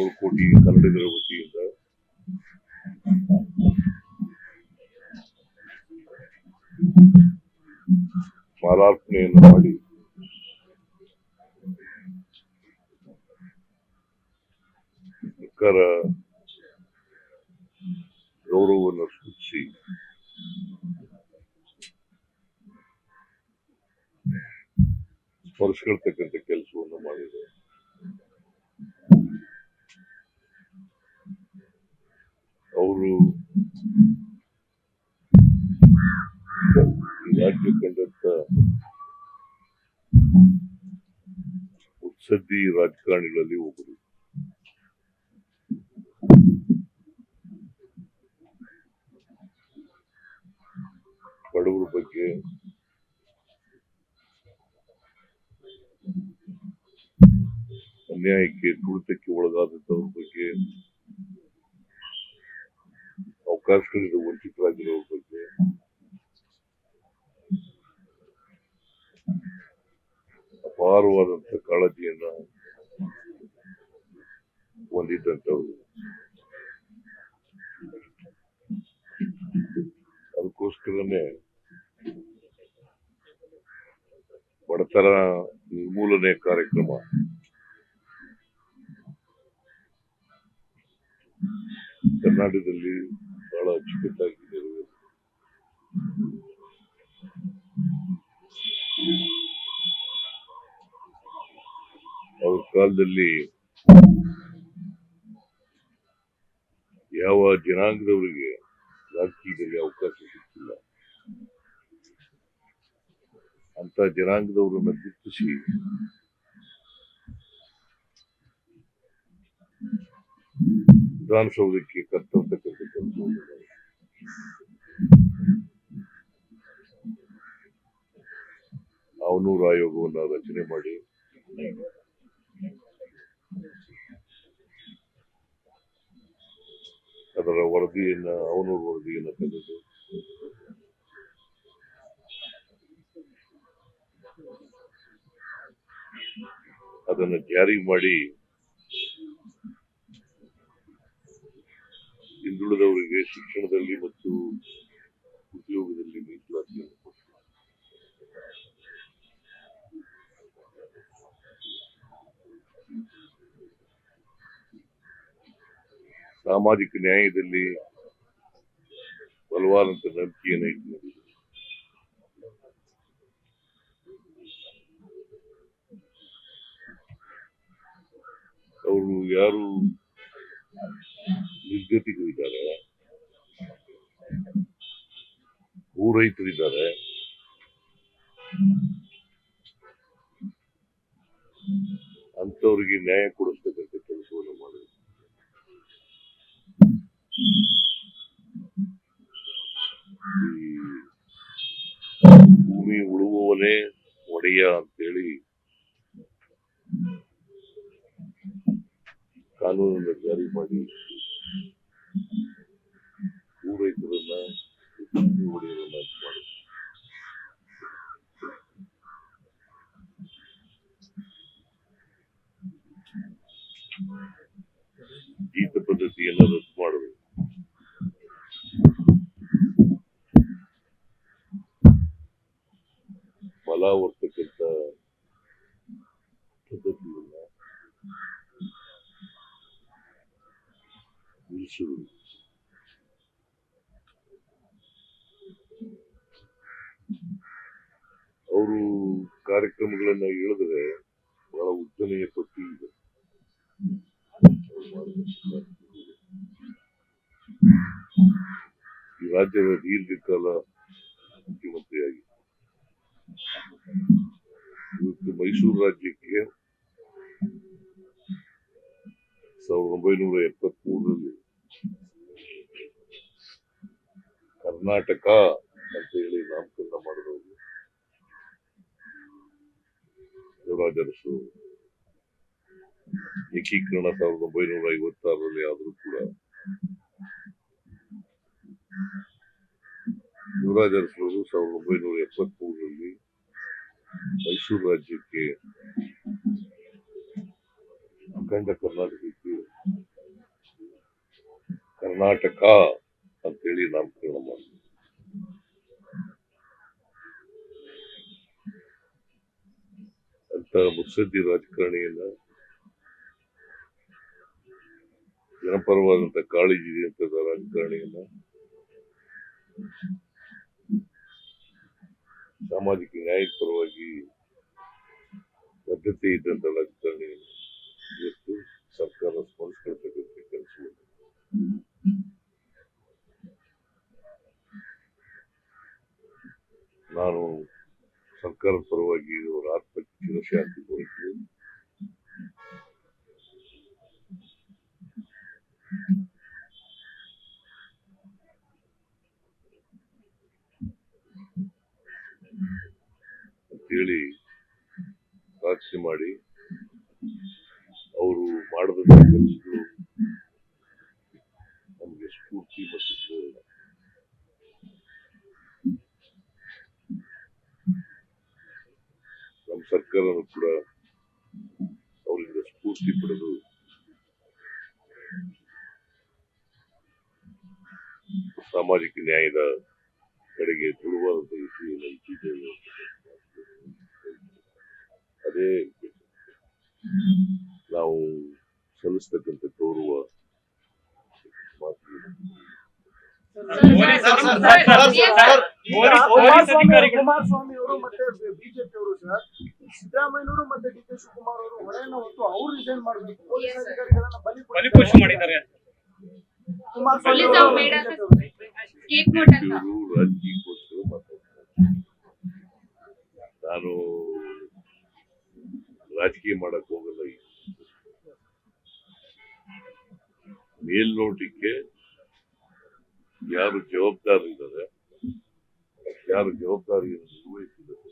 ಏಳು ಕೋಟಿ ಕನ್ನಡಿಗರ ವತಿಯಿಂದ. ಮಾಲಾರ್ಪಣೆಯನ್ನು ಮಾಡಿ. ಸರ್ಕಾರ ಗೌರವವನ್ನು ಸೂಚಿಸಿ. ಸ್ಮರಿಸ್ಕೊಳ್ತಕ್ಕಂಥ ಕೆಲಸವನ್ನು ಮಾಡಿದೆ. ಅವರು ರಾಜ್ಯ ಕಂಡಂತ ಮುತ್ಸದ್ದಿ ರಾಜಕಾರಣಿಗಳಲ್ಲಿ ಒಬ್ಬರು. ಬಡವರ ಬಗ್ಗೆ ಅನ್ಯಾಯಕ್ಕೆ ತುಳಿತಕ್ಕೆ ಒಳಗಾದಂತವ್ರ ಬಗ್ಗೆ ಅವಕಾಶಗಳಿಂದ ವಂಚಿತರಾಗಿರೋರ ಬಗ್ಗೆ ಅಪಾರವಾದಂತ ಕಾಳಜಿಯನ್ನ ಹೊಂದಿದ್ದಂಥವ್ರು. ಅದಕ್ಕೋಸ್ಕರನೇ ಬಡತನ ನಿರ್ಮೂಲನೆ ಕಾರ್ಯಕ್ರಮ ಕರ್ನಾಟಕದಲ್ಲಿ ಬಹಳ ಅಚ್ಚುಕಟ್ಟಾಗಿ ನೆರವೇರಿದೆ ಅವ್ರ ಕಾಲದಲ್ಲಿ ಯಾವ ಜನಾಂಗದವರಿಗೆ ರಾಜಕೀಯದಲ್ಲಿ ಅವಕಾಶ ಸಿಕ್ಕಿಲ್ಲ. ಅಂತ ಜನಾಂಗದವರನ್ನ ಗುರುತಿಸಿ ವಿಧಾನಸೌಧಕ್ಕೆ ಕರ್ತರ್ತಕ್ಕಂಥ ಕೆಲಸವನ್ನು ಮಾಡಿದ್ರು. ಅವನೂರು ಆಯೋಗವನ್ನ ರಚನೆ ಮಾಡಿ. ಅದರ ವರದಿಯನ್ನ, ಅವನೂರು ವರದಿಯನ್ನ ತೆಗೆದು ಅದನ್ನು ಜಾರಿ ಮಾಡಿ ಹಿಂದುಳಿದವರಿಗೆ ಶಿಕ್ಷಣದಲ್ಲಿ ಮತ್ತು ಉದ್ಯೋಗದಲ್ಲಿ ಮೀಸಲಾತಿಯನ್ನು ಸಾಮಾಜಿಕ ನ್ಯಾಯದಲ್ಲಿ ಬಲವಾದಂತ ನಂಬಿಕೆಯನ್ನು ಇಟ್ಕೊಂಡಿದ್ರು ಅವರು ಯಾರು ನಿರ್ಗತಿಗಳಿದ್ದಾರೆ ಪೂರೈತರಿದ್ದಾರೆ ಅಂತವರಿಗೆ ನ್ಯಾಯ ಕೊಡಿಸ್ತಕ್ಕಂಥ ಭೂಮಿ ಉಳುವವನೇ ಒಡೆಯ ಅಂತೇಳಿ ಕಾನೂನನ್ನು ಜಾರಿ ಮಾಡಿ ನಿಲ್ಲಿಸುವುದು ಅವರು ಕಾರ್ಯಕ್ರಮಗಳನ್ನ ಹೇಳಿದ್ರೆ ಬಹಳ ಉದ್ದನೆಯ ಪಟ್ಟಿ ಇದೆ. ಈ ರಾಜ್ಯದ ದೀರ್ಘಕಾಲ ಮುಖ್ಯಮಂತ್ರಿಯಾಗಿ ಇವತ್ತು ಮೈಸೂರು ರಾಜ್ಯಕ್ಕೆ ಸಾವಿರದ ಒಂಬೈನೂರ ಎಪ್ಪತ್ತ್ ಮೂರರಲ್ಲಿ ಕರ್ನಾಟಕ ಅಂತ ಹೇಳಿ ನಾಮಕರಣ ಮಾಡಿದವರು. ದೇವರಾಜ ಅರಸು ಏಕೀಕರಣ ಸಾವಿರದ ಒಂಬೈನೂರ ಐವತ್ತಾರರಲ್ಲಿ ಆದರೂ ಕೂಡ ಯುವರಾಜ ಅರಸರು ಸಾವಿರದ ಒಂಬೈನೂರ ಎಪ್ಪತ್ತ್ ಮೂರರಲ್ಲಿ ಮೈಸೂರು ರಾಜ್ಯಕ್ಕೆ ಅಖಂಡ ಕರ್ನಾಟಕಕ್ಕೆ ಕರ್ನಾಟಕ ಅಂತೇಳಿ ನಾಮಕರಣ ಮಾಡಿ ಅಂತ ಮುತ್ಸದ್ದಿ ರಾಜಕಾರಣಿಯನ್ನ ಜನಪರವಾದಂತ ಕಾಳಜಿ ಅಂತ ರಾಜಕಾರಣಿಯನ್ನ ಸಾಮಾಜಿಕ ನ್ಯಾಯದ ಪರವಾಗಿ ಬದ್ಧತೆ ಇದ್ದಂತ ರಾಜಕಾರಣಿಯನ್ನ ಇವತ್ತು ಸರ್ಕಾರ ಸ್ಮರಿಸ್ಕೊಳ್ತಕ್ಕಂಥ ಕೆಲಸ ನಾನು ಸರ್ಕಾರದ ಪರವಾಗಿ ಅವರ ಆತ್ಮಕ್ಕೆ ಚಿರಶಾಂತಿ ಕೋರುತ್ತೇನೆ ಅಂತೇಳಿ ಪ್ರಾರ್ಥನೆ ಮಾಡಿ ಅವರು ಮಾಡಿದಂತ ಕೆಲಸಗಳು ನಮಗೆ ಸ್ಫೂರ್ತಿ ಮತ್ತು ಸರ್ಕಾರನು ಕೂಡ ಅವರಿಂದ ಸ್ಫೂರ್ತಿ ಪಡೆದು ಸಾಮಾಜಿಕ ನ್ಯಾಯದ ಕಡೆಗೆ ದೃಢವಾದಂತ ವಿಷಯವನ್ನು ಅದೇ ನಾವು ಸಲ್ಲಿಸ್ತಕ್ಕಂಥ ಗೌರವ ಮಾತು ಪೊಲೀಸ್ ಕುಮಾರಸ್ವಾಮಿ ಅವರು ಮತ್ತೆ ಬಿಜೆಪಿ ಅವರು ಸರ್ ಸಿದ್ದರಾಮಯ್ಯನವರು ಮತ್ತೆ ಡಿ ಕೆ ಶಿವಕುಮಾರ್ ಅವರು ಹೊಣೆಯನ್ನು ಹೊತ್ತು ಅವ್ರು ರಿಸೈನ್ ಮಾಡಬೇಕು. ಪೊಲೀಸ್. ಅಧಿಕಾರಿಗಳನ್ನ ಬಲಿ ಬಲಿಪಶು ಮಾಡಿದ್ದಾರೆ. ಕುಮಾರಸ್ವಾಮಿ Police ಅವರು have made us BJP ಅವರು. ಕೇಕ್ ಕೋಟ್ ಅಂತ ಇವರು ರಾಜಕೀಯಕ್ಕೋಸ್ಕರ ಮಾತಾಡ್ತಾರೆ ನಾನು ರಾಜಕೀಯ ಮಾಡಕ್ ಹೋಗಲ್ಲ ಮೇಲ್ನೋಟಕ್ಕೆ ಯಾರು ಜವಾಬ್ದಾರಿ ಇದ್ದಾರೆ ಯಾರು ಜವಾಬ್ದಾರಿಯನ್ನು ನಿರ್ವಹಿಸಿದ್ದಾರೆ